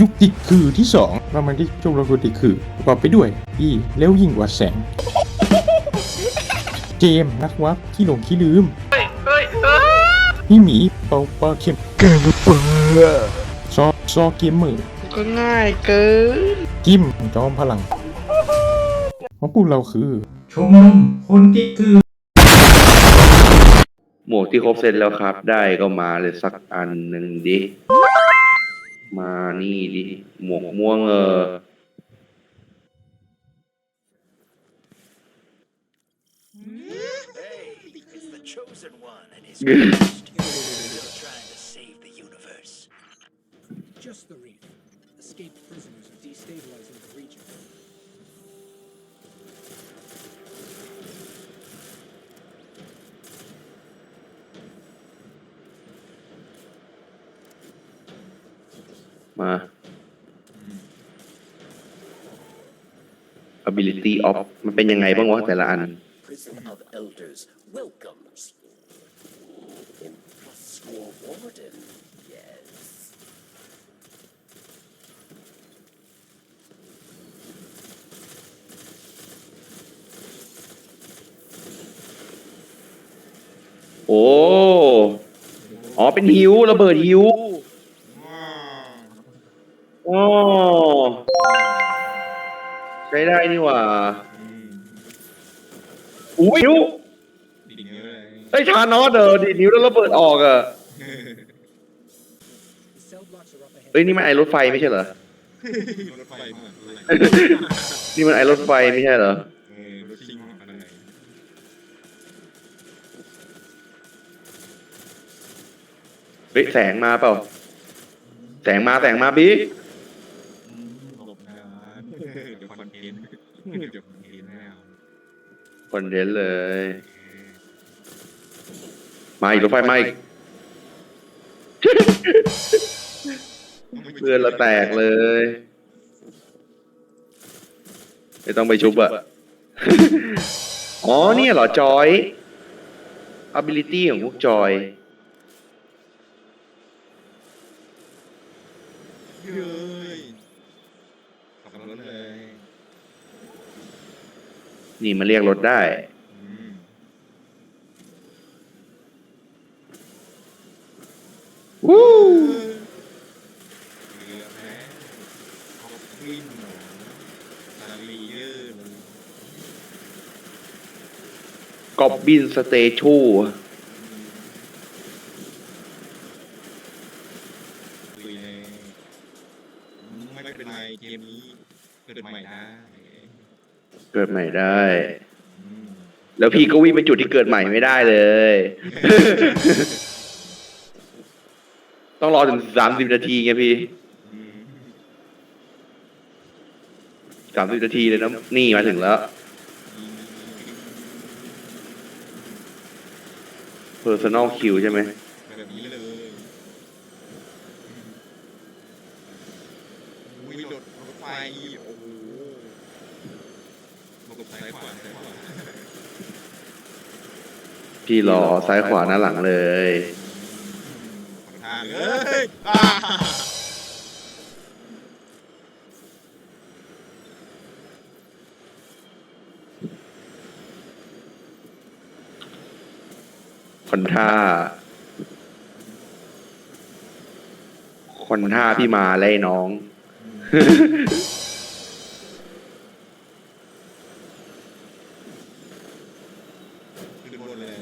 ยุคติดคือที่สองเรามาที่ชมรมคนติดคือประกอบไปด้วยอีแล้วยิ่งกว่าแสง เจมส์นักวับขี้หลงขี้ลืมเฮ้ยเฮ้ยเฮ้ยพี่หมีเปาปลาเข็มแกงเปิดซอซอเกมเมอร์ก็ง่ายเกินกิมจอมพลังของพวกเราคือ ชมรมคนติดคือ หมวกที่ครบเซตแล้วครับ ได้ก็มาเลยสักอันหนึ่งดิ มานี่ดิ หมวกม่วงเออ Hey, it's the chosen one and his quest. Still trying to save the universe. Just the reef. Escaped prisoners are destabilizing the region. มา ability of มันเป็นยังไงบ้างวะแต่ละอัน Prison of Elders welcomes. Impossible Warden. Yes. โอ้ อ๋อ เป็นหิวระเบิดหิว อ๋อใช้ได้นี่หว่าอุ้ยหิวไอ้ยชานอสเดอดีดนิ้วแล้วระเบิดออกอะ The cell blocks are up ahead. เอ้ยนี่มันไอรถไฟไม่ใช่เหรอ รถไฟเหมือนอะไรนี่มันไอรถไฟไม่ใช่เหรอ เออรถซิ่งของอะไรเฮ้ยแสงมาเปล่า แสงมาแสงมาบิ๊ก หลบนะเดี๋ยวคอนเท นต์เดี๋ยวคอนเทนต์ไม่เอาคอนเทนต์เลย มาอีกรถไฟมาอีกเพื่อนเราแตกเลย ไม่ต้องไปชุบอะอ๋อเนี่ยเหรอจอย ability ของพวกจอยเฮ้ยขับรถเลย นี่มาเรียกรถได้ วู้กอบบินสเตชูไม่เป็นไรเกมนี้เกิดใหม่ได้ เกิดใหม่ได้อืมแล้วพี่ก็วิ่งไปจุดที่เกิดใหม่ไม่ได้เลย ต้องรอถึงสามสิบนาทีไงพี่อืมสามสิบนาทีเลยนะนี่มาถึงแล้ว personal kill ใช่ไหม แบบนี้เลยวิ่งรถรถไฟโอ้โหมากับซ้ายขวาซ้ายขวา พี่รอซ้ายขวาหน้าหลังเลยทางเอ้ยอ่าคนท่า คนท่าพี่มาไล่น้อง ขึ้นบนเลย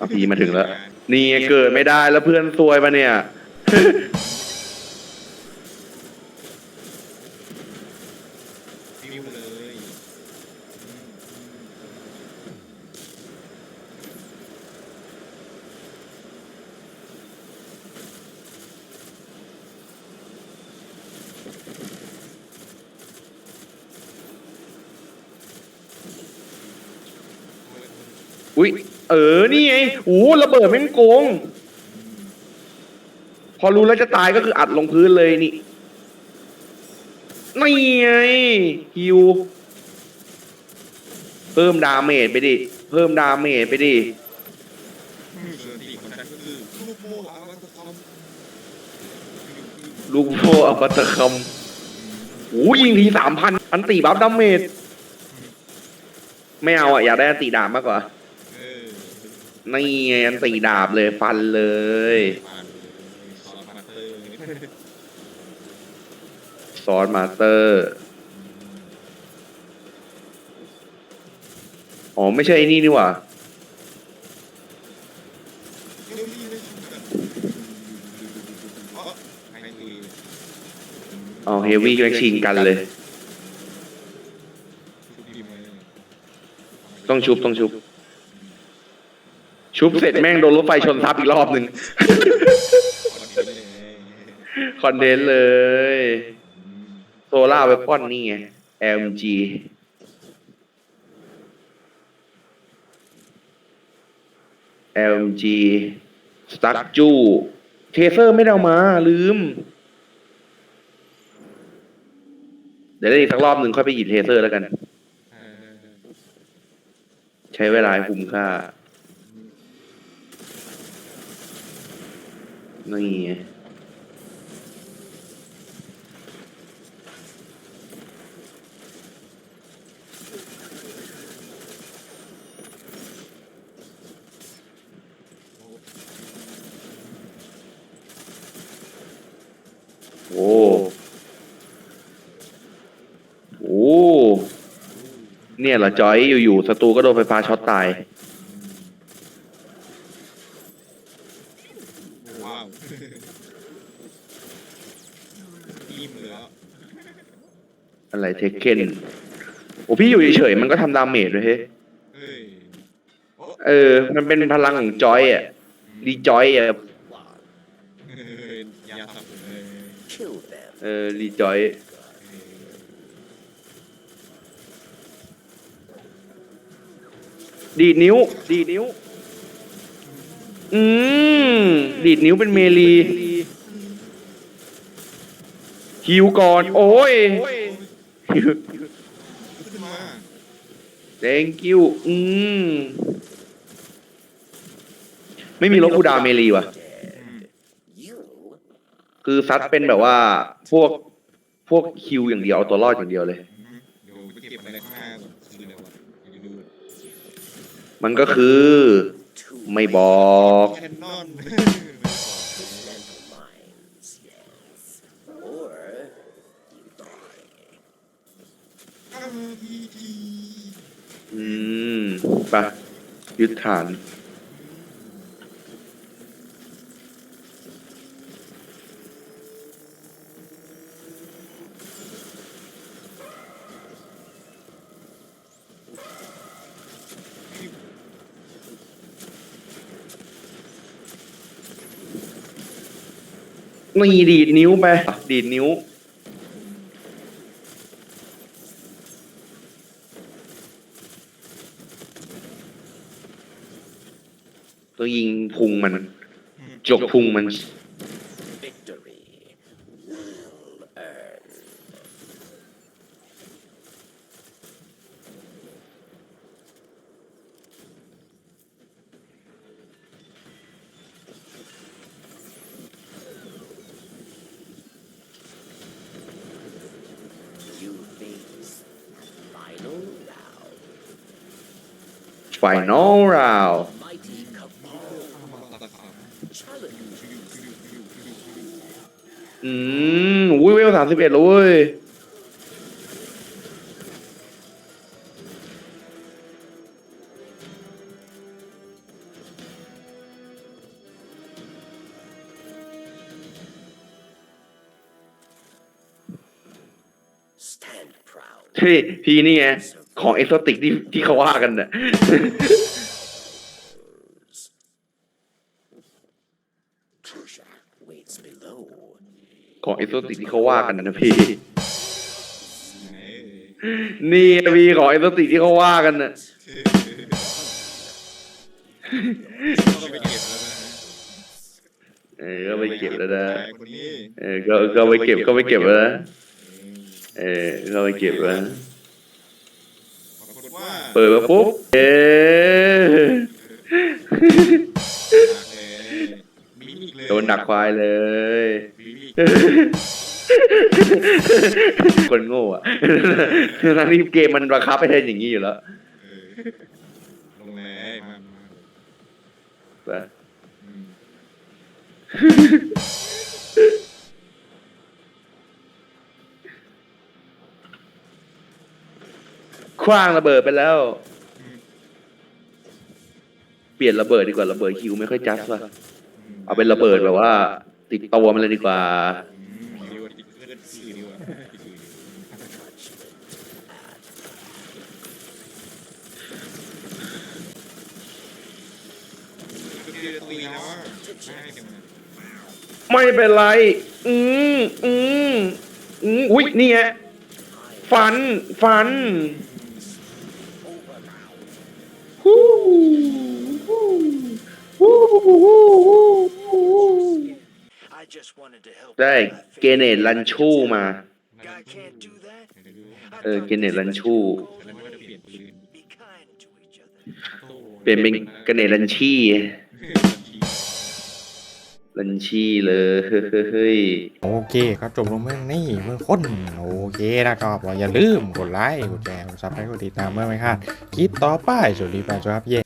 อะพี่มาถึงแล้ว นี่ไงเกิดไม่ได้แล้วเพื่อนซวยปะเนี่ยฟิวเลยอุ้ย เออ นี่ไงโอ้ระเบิดแม่งโกง พอรู้แล้วจะตายก็คืออัดลงพื้นเลยนี่ นี่ไงฮิว เพิ่มดาเมจไปดิ เพิ่มดาเมจไปดิส่วนที่ของฉันก็คือลูกโม่อาว้ทำลูกโฟอปัตคำโอ้ยิงทีสามพันอันตีบัฟดาเมจ ไม่เอาอะ อยากได้อันตีดาบมากกว่า นี่ไงอันตีดาบเลยฟันเลยผ่านเลยซอสมาสเตอร์ซอสมาสเตอร์ อ๋อ ไม่ใช่ไอ้นี่นี่หว่าเอ๋อเลยเอาเฮฟวี่แม็กชิงกันเลย ต้องชุบ ต้องชุบ ชุบเสร็จแม่งโดนรถไฟชนทับอีกรอบหนึ่ง คอนเทนต์เลยคอนเทนต์เลยโซล่าเวปอนนี่ไง LMG LMG สตั๊กจูเทเซอร์ไม่ได้เอามา ลืม เดี๋ยวได้อีกสักรอบหนึ่งค่อยไปหยิบเทเซอร์แล้วกันเออใช้เวลาให้คุ้มค่า นี่โอ้โอ้เนี่ยเหรอจอยอยู่ๆศัตรูก็โดนไฟฟ้าช็อตตาย ว้าวอิ่มเลยอะ อะไร เทคเคนโอ้พี่อยู่เฉยๆมันก็ทำดาเมจด้วยเฮ้ยเฮ้ยโอ้เออ มันเป็นพลังของจอยอะรีจอยอะเฮ้ยยาสับเลย Kill them. เออรีจอยดีดนิ้ว ดีดนิ้ว อืมดีดนิ้วเป็นเมลีฮิวก่อน โอ้ย ขึ้นมา thank you อืมไม่มีลบคูดาวเมลีว่ะ คือซัดเป็นแบบว่าพวกพวกคิวอย่างเดียวเอาตัวรอดอย่างเดียวเลย เดี๋ยวไปเก็บอะไรข้างหน้าก่อนคืออะไรวะเดี๋ยวดูมันก็คือ ไม่บอก แคนนอน อืมไปะยึดฐานนี่ดีดนิ้วไป ดีดนิ้ว ตัวยิงพุงมัน จกพุงมัน victory well earned. 'You face final round. Final round Mighty cabal ตัดตัดขาด challenge อืมอุ้ยเวลสามสิบเอ็ดแล้วเว้ย stand proud. เฮ้ยพี่นี่ไง ของเอ็กโซติกที่ที่เขาว่ากันน่ะ Treasure waits below. ของเอ็กโซติกที่เขาว่ากันนะพี่ไหนนี่พี่ของเอ็กโซติกที่เขาว่ากันน่ะต้องไปเก็บแล้วนะเออก็ไปเก็บแล้วนะแต่คนนี้เออก็ก็ไปเก็บก็ไปเก็บแล้วนะเออก็ไปเก็บแล้ว ปรากฏว่าเปิดมาปุ๊บ เอ๊ะมีอีกเลย โดนดักควายเลยมีอีก คนโง่อะทั้งที่เกมมันบังคับให้เล่นอย่างนี้อยู่แล้วเออลงเลยมามาไปอืมคว้างระเบิดไปแล้ว เปลี่ยนระเบิดดีกว่าระเบิดคิวไม่ค่อยจัดว่ะ เอาเป็นระเบิดแบบว่า ติดตัวมาเลยดีกว่าไม่เป็นไร อืมอืมอืมอุ้ยนี่ฮะฝันฝัน ได้ out. I เกเนตลันชูมา God can't do that. เออเกเนตลันชูแล้วมันก็จะเปลี่ยนปืน Be kind to each other. เปลี่ยนเป็นเกเนตลันชีลันชีเลยเฮ้ยโอเคครับจบลงเมื่อนี่เมื่อคนโอเคนะครับอย่าลืมกดไลค์กดแชร์กดซับให้กดติดตามเมื่อไม่พลาดคลิปต่อไปสวัสดีแฟนครับเย่